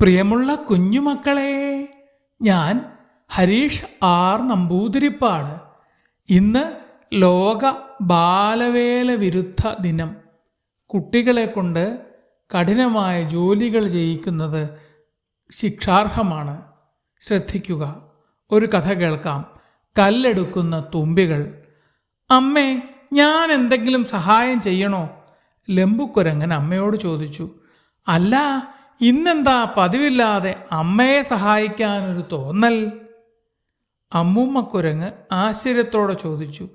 പ്രിയമുള്ള കുഞ്ഞുമക്കളെ ഞാൻ ഹരീഷ് ആർ നമ്പൂതിരിപ്പാട്. ഇന്ന് ലോക ബാലവേല വിരുദ്ധ ദിനം. കുട്ടികളെ കൊണ്ട് കഠിനമായ ജോലികൾ ചെയ്യിക്കുന്നത് ശിക്ഷാർഹമാണ്. ശ്രദ്ധിക്കുക. ഒരു കഥ കേൾക്കാം. കല്ലെടുക്കുന്ന തുമ്പികൾ. അമ്മേ ഞാൻ എന്തെങ്കിലും സഹായം ചെയ്യണോ? ലംബുക്കുരങ്ങൻ അമ്മയോട് ചോദിച്ചു. അല്ല ഇന്നെന്താ പതിവില്ലാതെ അമ്മയെ സഹായിക്കാനൊരു തോന്നൽ? അമ്മൂമ്മ കുരങ്ങ് ആശ്ചര്യത്തോടെ ചോദിച്ചു.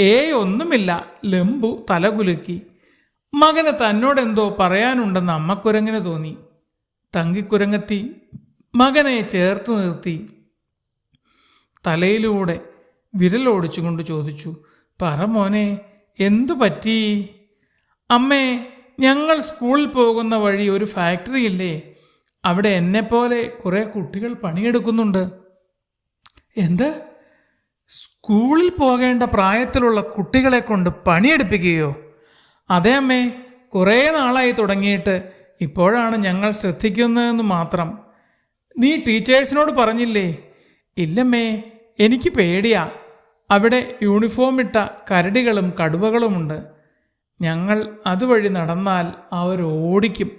ഏ ഒന്നുമില്ല. ലംബു തലകുലുക്കി. മകന് തന്നോടെന്തോ പറയാനുണ്ടെന്ന് അമ്മക്കുരങ്ങിന് തോന്നി. തങ്കിക്കുരങ്ങത്തി. മകനെ ചേർത്ത് നിർത്തി. തലയിലൂടെ വിരലോടിച്ചുകൊണ്ട് ചോദിച്ചു. പറ മോനെ എന്തു പറ്റി? അമ്മേ ഞങ്ങൾ സ്കൂളിൽ പോകുന്ന വഴി ഒരു ഫാക്ടറി ഇല്ലേ? അവിടെ എന്നെപ്പോലെ കുറേ കുട്ടികൾ പണിയെടുക്കുന്നുണ്ട്. എന്ത്? സ്കൂളിൽ പോകേണ്ട പ്രായത്തിലുള്ള കുട്ടികളെ കൊണ്ട് പണിയെടുപ്പിക്കുകയോ? അതേ അമ്മേ കുറേ നാളായി തുടങ്ങിയിട്ട് ഇപ്പോഴാണ് ഞങ്ങൾ ശ്രദ്ധിക്കുന്നതെന്ന് മാത്രം. നീ ടീച്ചേഴ്സിനോട് പറഞ്ഞില്ലേ? ഇല്ലമ്മേ എനിക്ക് പേടിയാ. അവിടെ യൂണിഫോം ഇട്ട കരടികളും കടുവകളുമുണ്ട്. ഞങ്ങൾ അതുവഴി നടന്നാൽ അവർ ഓടിക്കും.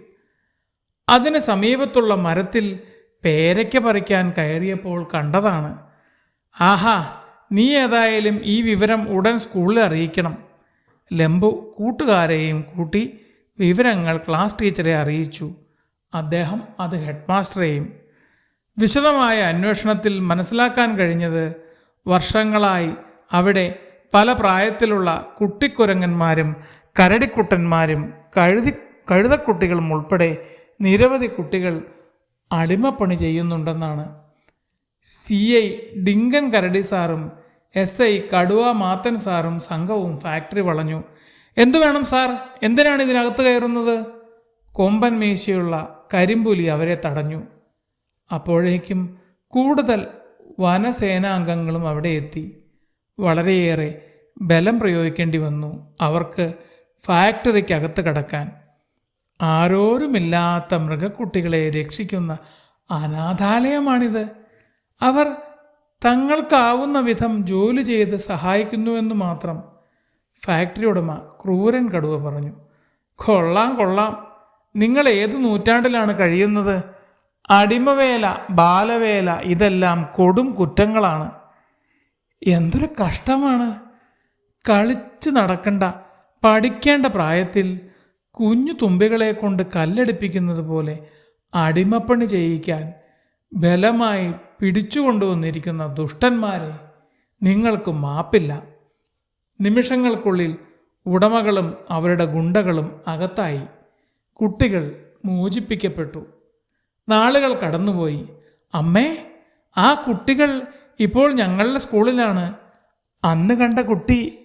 അതിന് സമീപത്തുള്ള മരത്തിൽ പേരയ്ക്ക പറിക്കാൻ കയറിയപ്പോൾ കണ്ടതാണ്. ആഹാ നീ ഏതായാലും ഈ വിവരം ഉടൻ സ്കൂളിൽ അറിയിക്കണം. ലംബു കൂട്ടുകാരെയും കൂട്ടി വിവരങ്ങൾ ക്ലാസ് ടീച്ചറെ അറിയിച്ചു. അദ്ദേഹം അത് ഹെഡ്മാസ്റ്ററെയും. വിശദമായ അന്വേഷണത്തിൽ മനസ്സിലാക്കാൻ കഴിഞ്ഞത് വർഷങ്ങളായി അവിടെ പല പ്രായത്തിലുള്ള കുട്ടിക്കുരങ്ങന്മാരും കരടിക്കുട്ടന്മാരും കഴുതി കഴുതക്കുട്ടികളും ഉൾപ്പെടെ നിരവധി കുട്ടികൾ അടിമപ്പണി ചെയ്യുന്നുണ്ടെന്നാണ്. സി ഐ ഡിങ്കൻ കരടി സാറും എസ് ഐ കടുവ മാത്തൻ സാറും സംഘവും ഫാക്ടറി വളഞ്ഞു. എന്തു വേണം സാർ? എന്തിനാണ് ഇതിനകത്ത് കയറുന്നത്? കൊമ്പൻ മീശയുള്ള കരിമ്പുലി അവരെ തടഞ്ഞു. അപ്പോഴേക്കും കൂടുതൽ വനസേനാംഗങ്ങളും അവിടെ എത്തി. വളരെയേറെ ബലം പ്രയോഗിക്കേണ്ടി വന്നു. അവർക്ക് ഫാക്ടറിക്കകത്ത് കടക്കാൻ ആരോരുമില്ലാത്ത മൃഗക്കുട്ടികളെ രക്ഷിക്കുന്ന അനാഥാലയമാണിത്. അവർ തങ്ങൾക്കാവുന്ന വിധം ജോലി ചെയ്ത് സഹായിക്കുന്നുവെന്ന് മാത്രം ഫാക്ടറി ഉടമ ക്രൂരൻ കടുവ പറഞ്ഞു. കൊള്ളാം കൊള്ളാം. നിങ്ങൾ ഏത് നൂറ്റാണ്ടിലാണ് കഴിയുന്നത്? അടിമവേല ബാലവേല ഇതെല്ലാം കൊടും കുറ്റങ്ങളാണ്. എന്തൊരു കഷ്ടമാണ്. കളിച്ച് നടക്കണ്ട പഠിക്കേണ്ട പ്രായത്തിൽ കുഞ്ഞു തുമ്പികളെ കൊണ്ട് കല്ലെടുപ്പിക്കുന്നത് പോലെ അടിമപ്പണി ചെയ്യിക്കാൻ ബലമായി പിടിച്ചുകൊണ്ടുവന്നിരിക്കുന്ന ദുഷ്ടന്മാരെ നിങ്ങൾക്ക് മാപ്പില്ല. നിമിഷങ്ങൾക്കുള്ളിൽ ഉടമകളും അവരുടെ ഗുണ്ടകളും അകത്തായി. കുട്ടികൾ മോചിപ്പിക്കപ്പെട്ടു. നാളുകൾ കടന്നുപോയി. അമ്മേ ആ കുട്ടികൾ ഇപ്പോൾ ഞങ്ങളുടെ സ്കൂളിലാണ്. അന്ന് കണ്ട കുട്ടി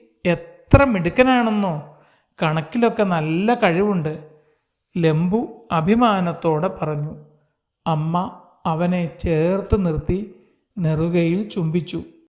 എത്ര മിടുക്കനാണെന്നോ. കണക്കിലൊക്കെ നല്ല കഴിവുണ്ട്. ലംബു അഭിമാനത്തോടെ പറഞ്ഞു. അമ്മ അവനെ ചേർത്ത് നിർത്തി നെറുകയിൽ ചുംബിച്ചു.